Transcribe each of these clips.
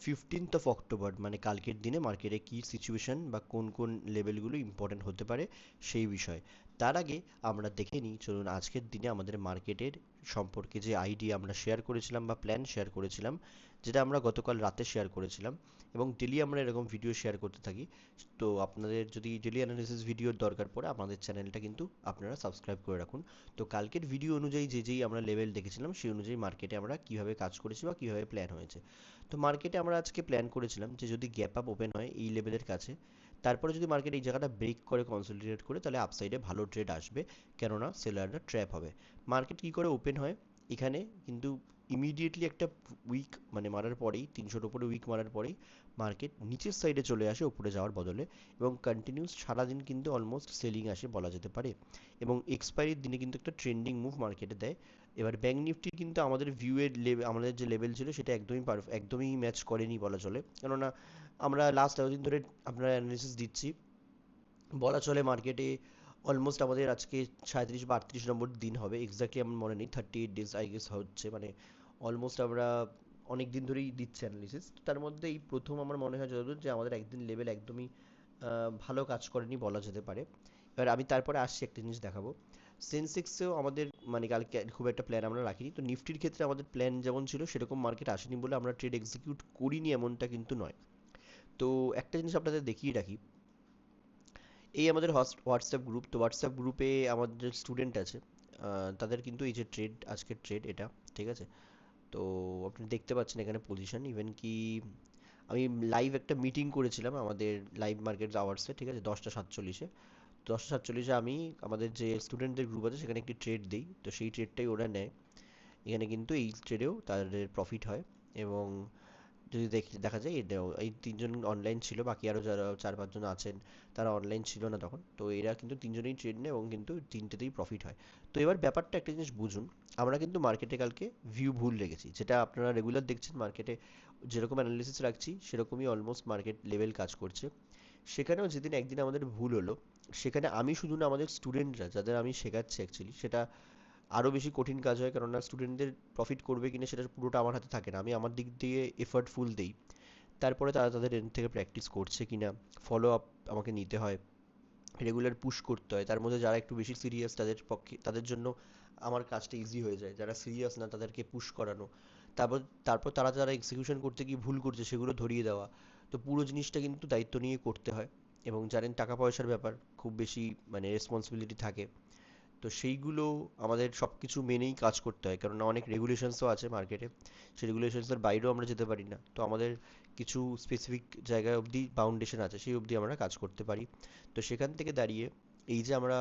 Fifteenth of October মানে কালকের দিনে মার্কেটে কী সিচুয়েশন বা কোন কোন লেভেলগুলো ইম্পর্টেন্ট হতে পারে সেই বিষয়ে। তার আগে আমরা দেখে নিই, চলুন আজকের দিনে আমাদের মার্কেটের সম্পর্কে যে আইডিয়া আমরা শেয়ার করেছিলাম বা প্ল্যান শেয়ার করেছিলাম, যেটা আমরা গতকাল রাতে শেয়ার করেছিলাম এবং ডেলি আমরা এরকম ভিডিও শেয়ার করতে থাকি। তো আপনাদের যদি ডেলি অ্যানালিসিস ভিডিওর দরকার পড়ে, আমাদের চ্যানেলটা কিন্তু আপনারা সাবস্ক্রাইব করে রাখুন। তো কালকের ভিডিও অনুযায়ী যে যেই আমরা লেভেল দেখেছিলাম, সেই অনুযায়ী মার্কেটে আমরা কীভাবে কাজ করেছি বা কীভাবে প্ল্যান হয়েছে। তো মার্কেটে আমরা আজকে প্ল্যান করেছিলাম যে যদি গ্যাপ আপ ওপেন হয় এই লেভেলের কাছে তারপরে যদি মার্কেট এই জায়গাটা ব্রেক করে কনসলিডেট করে, তাহলে আপসাইডে ভালো ট্রেড আসবে। কেননা সেলাররা ট্র্যাপ হবে। মার্কেট কী করে ওপেন হয়? এখানে কিন্তু ইমিডিয়েটলি একটা উইক মানে মারার পরেই, তিনশোর উপরে উইক মারার পরেই মার্কেট নিচের সাইডে চলে আসে উপরে যাওয়ার বদলে এবং কন্টিনিউস সারাদিন কিন্তু অলমোস্ট সেলিং আসে বলা যেতে পারে। এবং এক্সপায়ারির দিনে কিন্তু একটা ট্রেন্ডিং মুভ মার্কেটে দেয়। এবার ব্যাঙ্ক নিফটির কিন্তু আমাদের ভিউয়ের লেভেল আমাদের যে লেভেল ছিল সেটা একদমই একদমই ম্যাচ করেনি বলা চলে। কেননা আমরা লাস্ট এতদিন ধরে আপনারা অ্যানালিসিস দিচ্ছি। বলা চলে মার্কেটে অলমোস্ট আমাদের আজকে সাঁত্রিশ বা আটত্রিশ নম্বর দিন হবে। এক্স্যাক্টলি আমার মনে নেই thirty eight days I guess হচ্ছে। মানে অলমোস্ট আমরা অনেক দিন ধরেই দিচ্ছি অ্যানালিসিস তার মধ্যে এই প্রথম আমার মনে হয় যতদূর যে আমাদের একদিন লেভেল একদমই ভালো কাজ করেনি বলা যেতে পারে। এবার আমি তারপরে আসছি একটা জিনিস দেখাবো। সেন্সেক্সেও আমাদের মানে কালকে খুব একটা প্ল্যান আমরা রাখিনি। তো নিফটির ক্ষেত্রে আমাদের প্ল্যান যেমন ছিল, সেরকম মার্কেট আসেনি বলে আমরা ট্রেড এক্সিকিউট করিনি এমনটা কিন্তু নয়। তো একটা জিনিস আপনাদের দেখিয়ে রাখি। এই আমাদের হোয়াটসঅ্যাপ গ্রুপ, তো হোয়াটসঅ্যাপ গ্রুপে আমাদের স্টুডেন্ট আছে তাদের কিন্তু এই যে ট্রেড, আজকের ট্রেড এটা, ঠিক আছে? তো আপনি দেখতে পাচ্ছেন এখানে পজিশন ইভেন কি আমি লাইভ একটা মিটিং করেছিলাম আমাদের লাইভ মার্কেট আওয়ার্সে ঠিক আছে? দশটা সাতচল্লিশে। দশটা সাতচল্লিশে আমি আমাদের যে স্টুডেন্টদের গ্রুপ আছে, সেখানে একটি ট্রেড দিই। তো সেই ট্রেডটাই ওরা নেয়। এখানে কিন্তু এই ট্রেডেও তাদের প্রফিট হয় এবং যদি দেখি, দেখা যায় এই তিনজন অনলাইন ছিল, বাকি আরও যারা চার পাঁচজন আছেন, তারা অনলাইন ছিল না তখন। তো এরা কিন্তু তিনজনেই ট্রেড নেয় এবং কিন্তু তিনটেতেই প্রফিট হয়। তো এবার ব্যাপারটা একটা জিনিস বুঝুন, আমরা কিন্তু মার্কেটে কালকে ভিউ ভুল রেখেছি যেটা আপনারা রেগুলার দেখছেন মার্কেটে যেরকম অ্যানালিসিস রাখছি, সেরকমই অলমোস্ট মার্কেট লেভেল কাজ করছে। সেখানেও যেদিন একদিন আমাদের ভুল হলো, সেখানে আমি শুধু না, আমাদের স্টুডেন্টরা যাদের আমি শেখাচ্ছি অ্যাকচুয়ালি সেটা আরও বেশি কঠিন কাজ হয়, কেননা স্টুডেন্টদের প্রফিট করবে কিনা সেটা পুরোটা আমার হাতে থাকে না। আমি আমার দিক দিয়ে এফার্ট ফুল দিই। তারপরে তারা তাদের এন থেকে প্র্যাকটিস করছে কিনা ফলো আপ আমাকে নিতে হয় রেগুলার পুশ করতে হয়। তার মধ্যে যারা একটু বেশি সিরিয়াস তাদের পক্ষে, তাদের জন্য আমার কাজটা ইজি হয়ে যায়। যারা সিরিয়াস না তাদেরকে পুশ করানো। তারপর তারপর তারা যারা এক্সিকিউশন করতে গিয়ে ভুল করছে সেগুলো ধরিয়ে দেওয়া। তো পুরো জিনিসটা কিন্তু দায়িত্ব নিয়ে করতে হয় এবং জানেন টাকা পয়সার ব্যাপার খুব বেশি মানে রেসপন্সিবিলিটি থাকে। তো সেইগুলো আমাদের সব কিছু মেনেই কাজ করতে হয়। কেননা অনেক রেগুলেশনসও আছে মার্কেটে সেই রেগুলেশনসের বাইরেও আমরা যেতে পারি না। তো আমাদের কিছু স্পেসিফিক জায়গায় অবধি বাউন্ডেশন আছে, সেই অবধি আমরা কাজ করতে পারি। তো সেখান থেকে দাঁড়িয়ে এই যে আমরা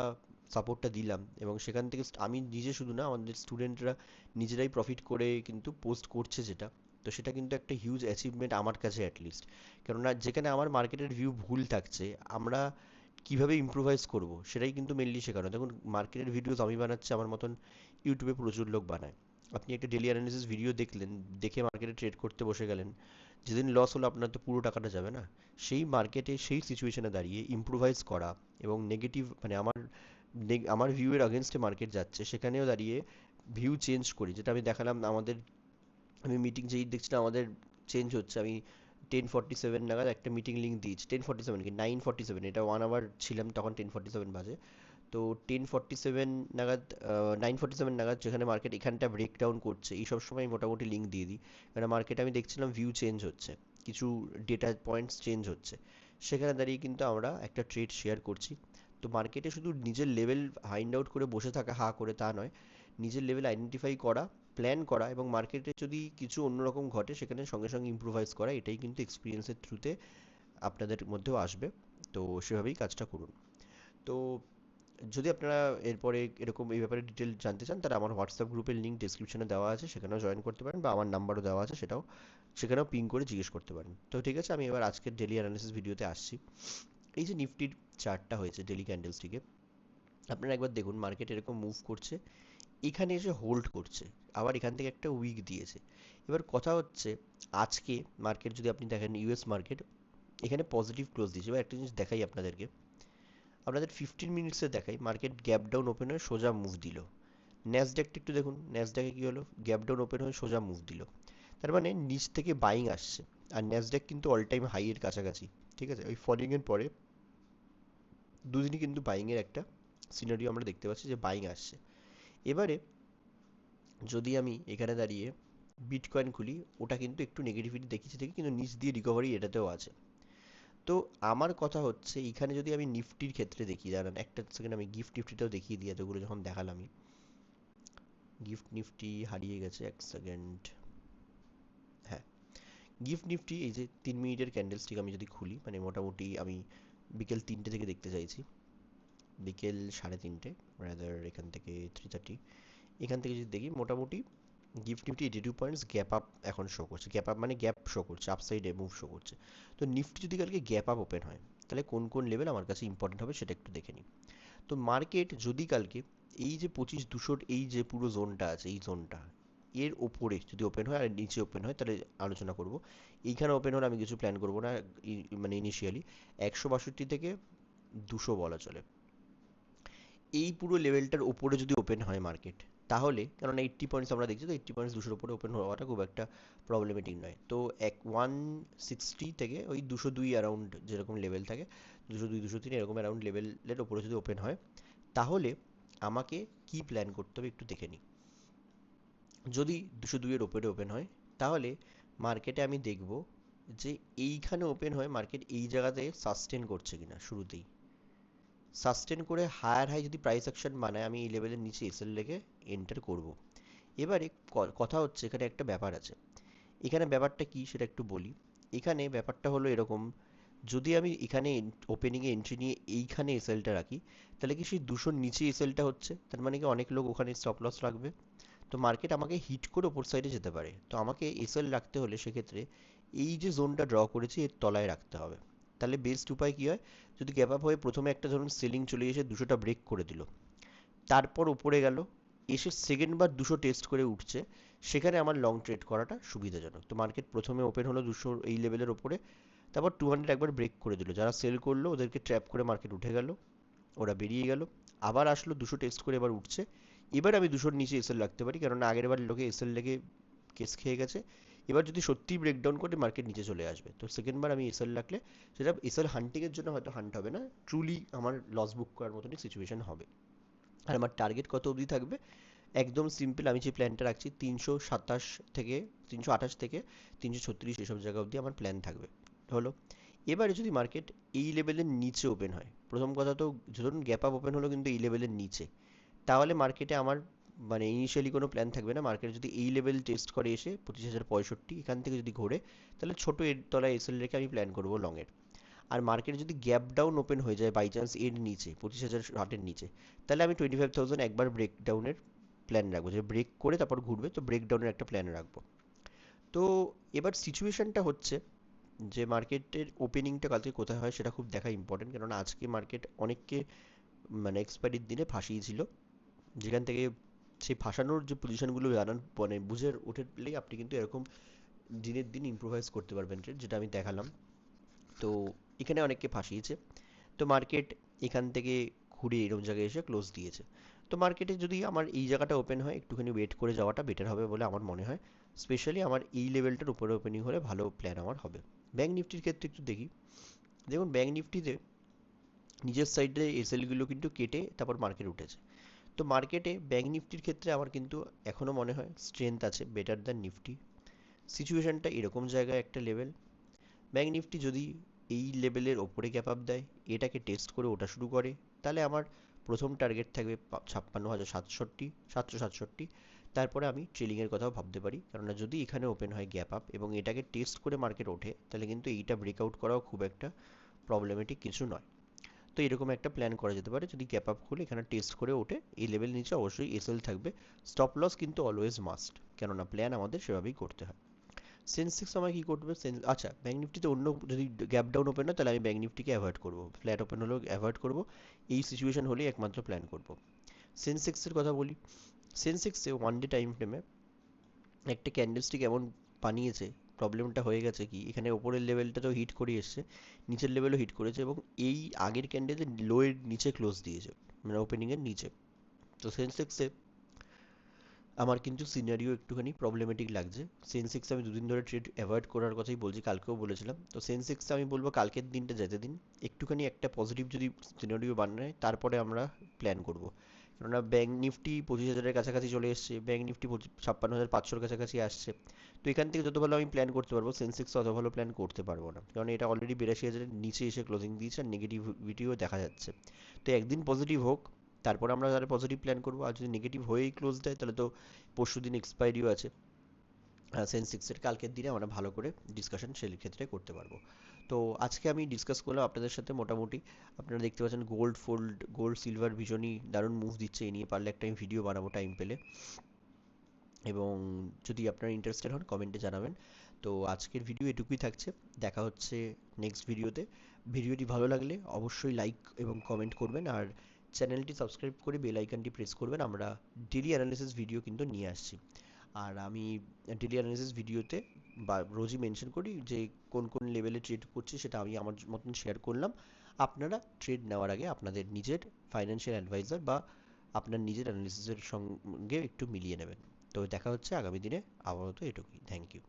সাপোর্টটা দিলাম এবং সেখান থেকে আমি নিজে শুধু না, আমাদের স্টুডেন্টরা নিজেরাই প্রফিট করে কিন্তু পোস্ট করছে যেটা। তো সেটা কিন্তু একটা হিউজ অ্যাচিভমেন্ট আমার কাছে অ্যাটলিস্ট কেননা যেখানে আমার মার্কেটের ভিউ ভুল থাকছে, আমরা কীভাবে ইম্প্রোভাইজ করব, সেটাই কিন্তু মেনলি শেখানো। দেখুন মার্কেটের ভিডিওস আমি বানাচ্ছি, আমার মতন ইউটিউবে প্রচুর লোক বানায়। আপনি একটা ডেলি অ্যানালিসিস ভিডিও দেখলেন, দেখে মার্কেটে ট্রেড করতে বসে গেলেন, যেদিন লস হলো আপনার তো পুরো টাকাটা যাবে না। সেই মার্কেটে সেই সিচুয়েশনে দাঁড়িয়ে ইম্প্রোভাইজ করা এবং নেগেটিভ মানে আমার আমার ভিউয়ের আগেনস্টে মার্কেট যাচ্ছে, সেখানেও দাঁড়িয়ে ভিউ চেঞ্জ করি। যেটা আমি দেখালাম, আমাদের, আমি মিটিং যেই দেখছিলাম, আমাদের চেঞ্জ হচ্ছে। আমি টেন ফর্টি সেভেন নাগাদ একটা মিটিং লিঙ্ক দিয়েছি। টেন ফর্টি সেভেন কি? নাইন ফর্টি সেভেন এটা ওয়ান আওয়ার ছিলাম তখন টেন ফর্টি সেভেন বাজে। তো টেন ফর্টি সেভেন নাগাদ নাইন ফর্টি সেভেন নাগাদ যেখানে মার্কেট এখানটা ব্রেকডাউন করছে, এই সব সময় মোটামুটি লিঙ্ক দিয়ে দিই। কারণ মার্কেটে আমি দেখছিলাম ভিউ চেঞ্জ হচ্ছে, কিছু ডেটা পয়েন্টস চেঞ্জ হচ্ছে। সেখানে দাঁড়িয়ে কিন্তু আমরা একটা ট্রেড শেয়ার করছি। তো মার্কেটে শুধু নিজের লেভেল ফাইন্ড আউট করে বসে থাকা, হা করে তা নয়, নিজের লেভেল আইডেন্টিফাই করা প্ল্যান করা এবং মার্কেটে যদি কিছু অন্যরকম ঘটে, সেখানে সঙ্গে সঙ্গে ইম্প্রোভাইজ করা, এটাই কিন্তু এক্সপিরিয়েন্সের থ্রুতে আপনাদের মধ্যেও আসবে। তো সেভাবেই কাজটা করুন। তো যদি আপনারা এরপরে এরকম এই ব্যাপারে ডিটেল জানতে চান, তাহলে আমার হোয়াটসঅ্যাপ গ্রুপের লিঙ্ক ডিসক্রিপশনে দেওয়া আছে, সেখানেও জয়েন করতে পারেন বা আমার নাম্বারও দেওয়া আছে, সেটাও সেখানেও পিং করে জিজ্ঞেস করতে পারেন। তো ঠিক আছে, আমি এবার আজকের ডেলি অ্যানালিসিস ভিডিওতে আসছি। এই যে নিফটির চার্টটা হয়েছে ডেলি ক্যান্ডেলস্টিকে আপনারা একবার দেখুন মার্কেট এরকম মুভ করছে। এখানে এসে হোল্ড করছে, আবার এখান থেকে একটা উইক দিয়েছে। এবার কথা হচ্ছে, আজকে মার্কেট যদি আপনি দেখেন ইউএস মার্কেট এখানে পজিটিভ ক্লোজ দিয়েছে। এবার একটা জিনিস দেখাই আপনাদেরকে। আপনাদের ফিফটিন মিনিটসে দেখাই মার্কেট গ্যাপ ডাউন ওপেন হয়ে সোজা মুভ দিল। ন্যাসড্যাকটা একটু দেখুন ন্যাসড্যাকে কী হলো? গ্যাপ ডাউন ওপেন হয়ে সোজা মুভ দিল। তার মানে নিচ থেকে বাইং আসছে। আর ন্যাসড্যাক কিন্তু অল টাইম হাই এর কাছাকাছি, ঠিক আছে? ওই ফলিং এর পরে, দুদিনই কিন্তু বাইং এর একটা সিনারিও আমরা দেখতে পাচ্ছি যে বাইং আসছে। এবারে যদি আমি এখানে দাঁড়িয়ে বিটকয়েন খুলি, ওটা কিন্তু একটু নেগেটিভিটি দেখিয়েছে দেখি কিন্তু নিচ দিয়ে রিকভারি এটাতেও আছে। তো আমার কথা হচ্ছে, এখানে যদি আমি নিফটির ক্ষেত্রে দেখি, দাঁড়ান, একটা সেকেন্ড আমি গিফট নিফটিটাও দেখিয়ে দিই এতগুলো যখন দেখালামই গিফট নিফটি হারিয়ে গেছে এক সেকেন্ড হ্যাঁ গিফট নিফটি এই যে তিন মিনিটের ক্যান্ডেলস্টিক আমি যদি খুলি মানে মোটামুটি আমি বিকেল তিনটে থেকে দেখতে চাইছি। বিকেল সাড়ে তিনটে রাদার এখান থেকে থ্রি থার্টি এখান থেকে যদি দেখি, মোটামুটি GIFT Nifty eighty two points gap up এখন শো করছে। গ্যাপ আপ মানে গ্যাপ শো করছে আপসাইডে মুভ শো করছে। তো নিফটি যদি কালকে গ্যাপ আপ ওপেন হয়, তাহলে কোন কোন লেভেল আমার কাছে ইম্পর্টেন্ট হবে সেটা একটু দেখে নিই। তো মার্কেট যদি কালকে এই যে পঁচিশ দুশোর এই যে পুরো জোনটা আছে, এই জোনটা এর ওপরে যদি ওপেন হয় আর নিচে ওপেন হয়, তাহলে আলোচনা করব। এইখানে ওপেন হলে আমি কিছু প্ল্যান করব না মানে ইনিশিয়ালি একশো বাষট্টি থেকে দুশো বলা চলে। এই পুরো লেভেলটার ওপরে যদি ওপেন হয় মার্কেট তাহলে, কারণ এইট্টি পয়েন্টস আমরা দেখছি, তো এইট্টি পয়েন্টস দুশোর উপরে ওপেন হওয়াটা খুব একটা প্রবলেমেটিক নয়। তো এক ওয়ান সিক্সটি থেকে ওই দুশো দুই অ্যারাউন্ড যেরকম লেভেল থাকে, দুশো দুই, দুশো তিন এরকম অ্যারাউন্ড লেভেলের ওপরে যদি ওপেন হয়, তাহলে আমাকে কি প্ল্যান করতে হবে একটু দেখে নিই। যদি দুশো দুইয়ের ওপরে ওপেন হয়, তাহলে মার্কেটে আমি দেখব যে এইখানে ওপেন হয় মার্কেট এই জায়গাতে সাস্টেন করছে কিনা শুরুতেই। সাস্টেন করে হায়ার হাই যদি প্রাইস অ্যাকশন বানায়, আমি এই লেভেলের নিচে এসএল লেগে এন্টার করব। এবারে কথা হচ্ছে এখানে একটা ব্যাপার আছে। এখানে ব্যাপারটা কি সেটা একটু বলি। এখানে ব্যাপারটা হলো এরকম, যদি আমি এখানে ওপেনিংয়ে এন্ট্রি নিয়ে এইখানে এসএলটা রাখি, তাহলে কি সেই দুশোর নিচে এসএলটা হচ্ছে? তার মানে কি অনেক লোক ওখানে স্টপ লস রাখবে? তো মার্কেট আমাকে হিট করে ওপর সাইডে যেতে পারে। তো আমাকে এসএল রাখতে হলে সেক্ষেত্রে এই যে জোনটা ড্র করেছি, এর তলায় রাখতে হবে। তাহলে বেস্ট উপায় কী হয়? যদি গ্যাপ আপ হয়ে প্রথমে একটা ধরুন সেলিং চলে এসে দুশোটা ব্রেক করে দিল, তারপর উপরে গেল, এসে সেকেন্ড বার দুশো টেস্ট করে উঠছে, সেখানে আমার লং ট্রেড করাটা সুবিধাজনক। তো মার্কেট প্রথমে ওপেন হলো দুশো এই লেভেলের ওপরে, তারপর টু হান্ড্রেড একবার ব্রেক করে দিল। যারা সেল করল, ওদেরকে ট্র্যাপ করে মার্কেট উঠে গেল, ওরা বেরিয়ে গেল, আবার আসলো দুশো টেস্ট করে এবার উঠছে। এবার আমি দুশোর নিচে এসএল রাখতে পারি, কেননা আগের বার লোকে এসএল লেগে কেস খেয়ে গেছে। এবার যদি সত্যিই ব্রেকডাউন করে মার্কেট নিচে চলে আসবে, তো সেকেন্ড বার আমি এসএল রাখলে সেটা এসএল হান্টিংয়ের জন্য হয়তো হান্ট হবে না ট্রুলি আমার লস বুক করার মতনই সিচুয়েশন হবে। আর আমার টার্গেট কত অবধি থাকবে? একদম সিম্পল আমি যে প্ল্যানটা রাখছি, তিনশো সাতাশ থেকে, তিনশো আঠাশ থেকে তিনশো ছত্রিশ এসব জায়গা অবধি আমার প্ল্যান থাকবে। হলো, এবারে যদি মার্কেট এই লেভেলের নিচে ওপেন হয়, প্রথম কথা তো ধরুন গ্যাপ আপ ওপেন হলো কিন্তু এই লেভেলের নিচে, তাহলে মার্কেটে আমার মানে ইনিশিয়ালি কোনো প্ল্যান থাকবে না। মার্কেট যদি এই লেভেল টেস্ট করে এসে পঁচিশ হাজার পঁয়ষট্টি এখান থেকে যদি ঘোরে, তাহলে ছোটো এর তলায় এসএল রেখে আমি প্ল্যান করব লংয়ের আর মার্কেট যদি গ্যাপ ডাউন ওপেন হয়ে যায় বাই চান্স এর নিচে, পঁচিশ হাজার ষাটের নিচে, তাহলে আমি টোয়েন্টি ফাইভ থাউজেন্ড একবার ব্রেক ডাউনের প্ল্যান রাখব। যে ব্রেক করে তারপর ঘুরবে, তো ব্রেক ডাউনের একটা প্ল্যান রাখব। তো এবার সিচুয়েশানটা হচ্ছে যে মার্কেটের ওপেনিংটা কালকে কোথায় হয় সেটা খুব দেখা ইম্পর্টেন্ট কেননা আজকে মার্কেট অনেককে মানে এক্সপায়ারির দিনে ফাঁসিয়েছিল যেখান থেকে সেই ফাঁসানোর যে পজিশনগুলো জানান মানে বুঝে উঠেলেই আপনি কিন্তু এরকম দিনের দিন ইম্প্রোভাইজ করতে পারবেন যেটা আমি দেখালাম। তো এখানে অনেককে ফাঁসিয়েছে। তো মার্কেট এখান থেকে ঘুরে এরকম জায়গায় এসে ক্লোজ দিয়েছে। তো মার্কেটে যদি আমার এই জায়গাটা ওপেন হয়, একটুখানি ওয়েট করে যাওয়াটা বেটার হবে বলে আমার মনে হয়। স্পেশালি আমার এই লেভেলটার উপরে ওপেনিং হলে ভালো প্ল্যান আমার হবে। ব্যাঙ্ক নিফটির ক্ষেত্রে একটু দেখি। দেখুন ব্যাঙ্ক নিফটিতে নিজের সাইডে এসএলগুলো কিন্তু কেটে তারপর মার্কেট উঠেছে। তো মার্কেটে ব্যাঙ্ক নিফটির ক্ষেত্রে আমার কিন্তু এখনও মনে হয় স্ট্রেংথ আছে বেটার দ্যান নিফটি। সিচুয়েশনটা এরকম জায়গায় একটা লেভেল ব্যাঙ্ক নিফটি যদি এই লেভেলের ওপরে গ্যাপ আপ দেয়, এটাকে টেস্ট করে ওটা শুরু করে, তাহলে আমার প্রথম টার্গেট থাকবে ছাপ্পান্ন হাজার সাতষট্টি, সাতশো সাতষট্টি। তারপরে আমি ট্রেলিংয়ের কথাও ভাবতে পারি, কেননা যদি এখানে ওপেন হয় গ্যাপ আপ এবং এটাকে টেস্ট করে মার্কেট ওঠে, তাহলে কিন্তু এইটা ব্রেকআউট করাও খুব একটা প্রবলেমেটিক কিছু নয়। তো এরকম একটা প্ল্যান করা যেতে পারে। যদি গ্যাপ আপ খুলে এখানে টেস্ট করে ওঠে, এই লেভেল নিচে অবশ্যই এসএল থাকবে। স্টপ লস কিন্তু অলওয়েজ মাস্ট কেননা প্ল্যান আমাদের সেভাবেই করতে হয়। সেন্সেক্স আমায় কী করবে? সেন্স আচ্ছা ব্যাঙ্ক নিফটিতে অন্য যদি গ্যাপ ডাউন ওপেন হয়, তাহলে আমি ব্যাঙ্ক নিফটিকে অ্যাভয়েড করব। ফ্ল্যাট ওপেন হলেও অ্যাভয়েড করব। এই সিচুয়েশন হলেই একমাত্র প্ল্যান করব। সেন্সেক্সের কথা বলি। সেন্সেক্সে ওয়ান ডে টাইম ফ্রেমে একটা ক্যান্ডেলস্টিক এমন বানিয়েছে প্রবলেমটা হয়ে গেছে কি, এখানে ওপরের লেভেলটা তো হিট করে এসছে, নিচের লেভেলও হিট করেছে এবং এই আগের ক্যান্ডেলে লোয়ের নিচে ক্লোজ দিয়েছে মানে ওপেনিংয়ের নিচে। তো সেন্সেক্সে আমার কিন্তু সিনারিও একটুখানি প্রবলেমেটিক লাগছে। সেন্সেক্স আমি দুদিন ধরে ট্রেড অ্যাভয়েড করার কথাই বলছি, কালকেও বলেছিলাম। তো সেন্সেক্সে আমি বলব কালকের দিনটা যেতে দিন, একটুখানি একটা পজিটিভ যদি সিনারিও বানায়, তারপরে আমরা প্ল্যান করব। কেননা ব্যাঙ্ক নিফটি পঁচিশ হাজারের কাছাকাছি চলে এসছে ব্যাঙ্ক নিফটি ছাপ্পান্ন হাজার পাঁচশোর কাছাকাছি আসছে। তো এখান থেকে যত ভালো আমি প্ল্যান করতে পারব সেন্সেক্স অত ভালো প্ল্যান করতে পারব না। কারণ এটা অলরেডি বিরাশি হাজারের নিচে এসে ক্লোজিং দিয়েছে, আর নেগেটিভিটিও দেখা যাচ্ছে। তো একদিন পজিটিভ হোক, তারপর আমরা তাহলে পজিটিভ প্ল্যান করব। আর যদি নেগেটিভ হয়েই ক্লোজ দেয়, তাহলে তো পরশু দিন এক্সপায়ারিও আছে। সেন্সেক্সের কালকের দিনে আমরা ভালো করে ডিসকাশন সেই ক্ষেত্রে করতে পারব। তো আজকে আমি ডিসকাস করলাম আপনাদের সাথে মোটামুটি। আপনারা দেখতে পাচ্ছেন গোল্ড ফোল্ড গোল্ড সিলভার ভীষণই দারুণ মুভ দিচ্ছে। এই নিয়ে পারলে একটা আমি ভিডিও বানাবো টাইম পেলে। এবং যদি আপনারা ইন্টারেস্টেড হন কমেন্টে জানাবেন। তো আজকের ভিডিও এটুকুই থাকছে। দেখা হচ্ছে নেক্সট ভিডিওতে ভিডিওটি ভালো লাগলে অবশ্যই লাইক এবং কমেন্ট করবেন। আর চ্যানেলটি সাবস্ক্রাইব করে বেল আইকনটি প্রেস করবেন। আমরা ডেলি অ্যানালিসিস ভিডিও কিন্তু নিয়ে আসছি। আর আমি ডেলি অ্যানালিসিস ভিডিওতে বা রোজই মেনশন করি যে কোন কোন লেভেলে ট্রেড করছি সেটা আমি আমার মতন শেয়ার করলাম। আপনারা ট্রেড নেওয়ার আগে আপনাদের নিজের ফাইন্যান্সিয়াল অ্যাডভাইজার বা আপনার নিজের অ্যানালিসিসের সঙ্গে একটু মিলিয়ে নেবেন। তো দেখা হচ্ছে আগামী দিনে। আপাতত এটুকুই। Thank you